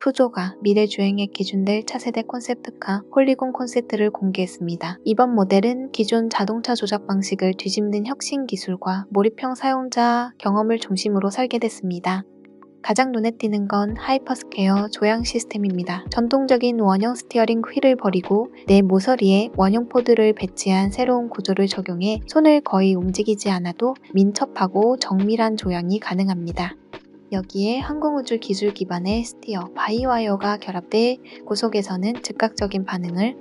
푸조가 미래 주행에 기준될 차세대 콘셉트카 폴리곤 콘셉트를 공개했습니다. 이번 모델은 기존 자동차 조작 방식을 뒤집는 혁신 기술과 몰입형 사용자 경험을 중심으로 설계됐습니다. 가장 눈에 띄는 건 하이퍼스퀘어 조향 시스템입니다. 전통적인 원형 스티어링 휠을 버리고 내 모서리에 원형 포드를 배치한 새로운 구조를 적용해 손을 거의 움직이지 않아도 민첩하고 정밀한 조향이 가능합니다. 여기에 항공우주 기술 기반의 스티어, 바이와이어가 결합돼 고속에서는 즉각적인 반응을,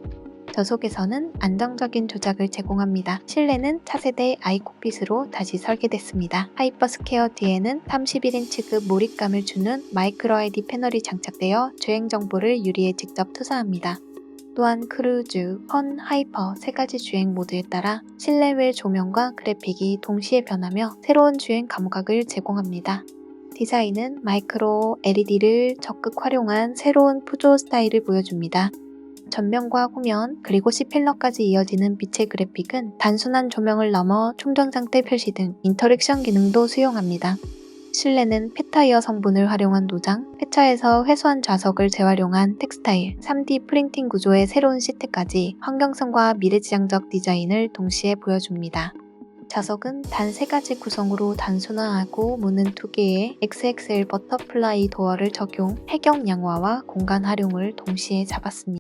저속에서는 안정적인 조작을 제공합니다. 실내는 차세대 아이콕핏으로 다시 설계됐습니다. 하이퍼스퀘어 뒤에는 31인치급 몰입감을 주는 마이크로 LED 패널이 장착되어 주행 정보를 유리에 직접 투사합니다. 또한 크루즈, 펀, 하이퍼 세 가지 주행 모드에 따라 실내외 조명과 그래픽이 동시에 변하며 새로운 주행 감각을 제공합니다. 디자인은 마이크로 LED를 적극 활용한 새로운 푸조 스타일을 보여줍니다. 전면과 후면 그리고 C필러까지 이어지는 빛의 그래픽은 단순한 조명을 넘어 충전 상태 표시 등 인터랙션 기능도 수용합니다. 실내는 폐타이어 성분을 활용한 노장, 폐차에서 회수한 좌석을 재활용한 텍스타일, 3D 프린팅 구조의 새로운 시트까지 환경성과 미래지향적 디자인을 동시에 보여줍니다. 좌석은 단 세 가지 구성으로 단순화하고 문은 두 개의 XXL 버터플라이 도어를 적용, 해경 양화와 공간 활용을 동시에 잡았습니다.